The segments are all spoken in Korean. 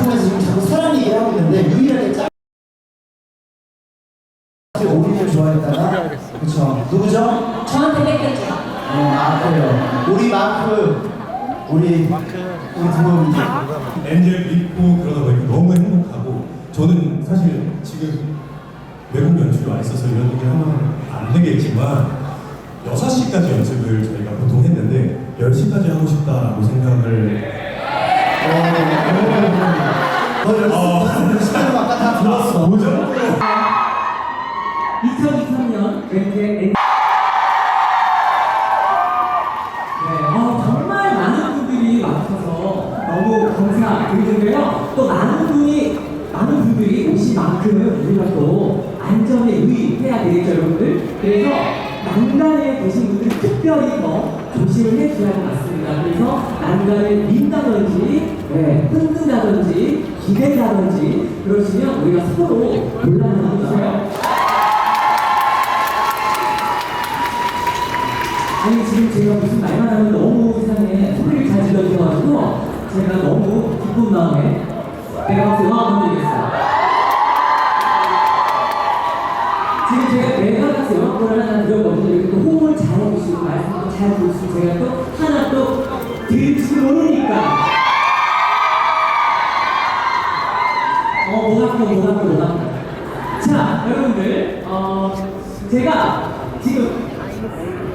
방송에서 지금 자꾸 사랑 얘기를 하고 있는데 유일하게 짜 오리를 좋아했다가 그쵸. 누구죠? 저한테 뺏겼죠. 어, 아 그래요. 우리 마크. 우리 우리 부모님 엔젤 믿고 그러다 보니까 너무 행복하고 저는 사실 지금 외국 연출이 와 있어서 이런 얘기 하면 안 되겠지만 6시까지 연습을 저희가 보통 했는데 10시까지 하고 싶다라고 생각을 너 열심히 시간을 아까 다 들었어 뭐죠? 2023년 왠지 네, 어, 정말 많은 분들이 와주셔서 너무 감사드리는데요. 또 많은 분이 많은 분들이 오신 만큼 우리가 또 안전에 유의해야 되겠죠, 여러분들. 그래서 난간에 계신 분들 특별히 더 조심을 할것 같습니다. 그래서 난간을 민다든지, 네, 흔든다든지, 기대다든지 그러시면 우리가 서로 있어요. 아니 지금 제가 무슨 말만 하면 너무 세상에 소리를 잘 질러주셔가지고 제가 너무 기쁜 마음에 내가 박수 영화 한번 드리겠어요 지금 박수 영화권을 하나 드렸거든요 이렇게 또 호응을 잘 해주시고 말씀도 잘 해주시고 제가 또 하나 또 드릴지 모르니까. 어 뭐가 또 뭐가 자 여러분들 어 제가 지금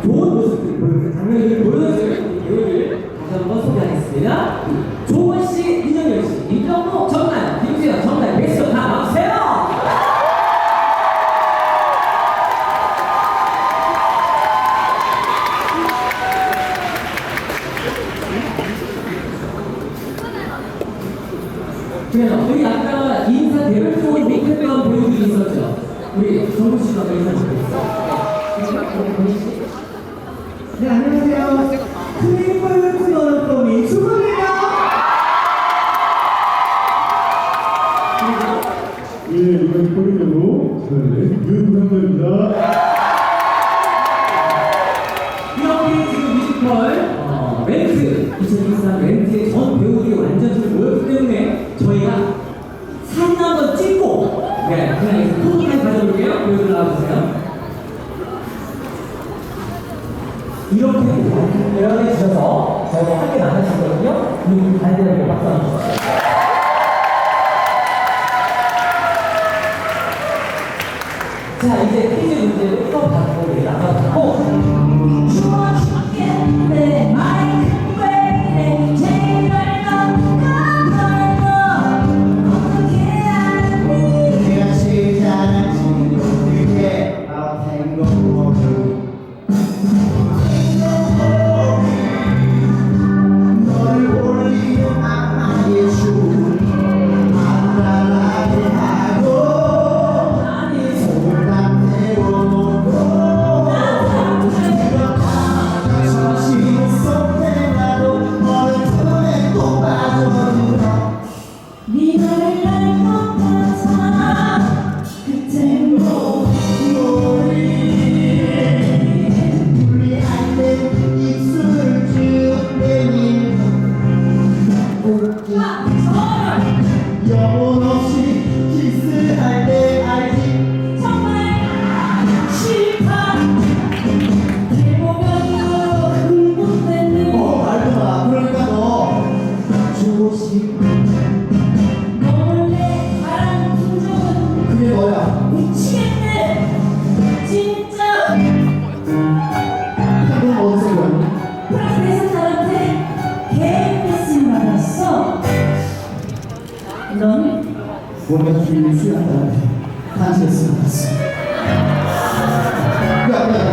좋은 모습들 장면들을 보여주는 배우를 다시 한번 소개하겠습니다. 조원 씨, 이정열 씨, 임정모, 정날, 김수현, 정날, 백수 다 나오세요. 그래서 우리 아까 인사 대별적으로 못했던 배우들이 있었죠. 우리 정우 씨가 인사 드리겠습니 네, 그냥 이제 포토타임 가져볼게요. 배우들 나와주세요. 이렇게 연락해 주셔서 저희가 함께 만나주거든요. 우리 반대로 박수 한번 주세요. 자, 이제 퀴즈 문제를 좀 수양한테 단체에서 나왔어 야야 계속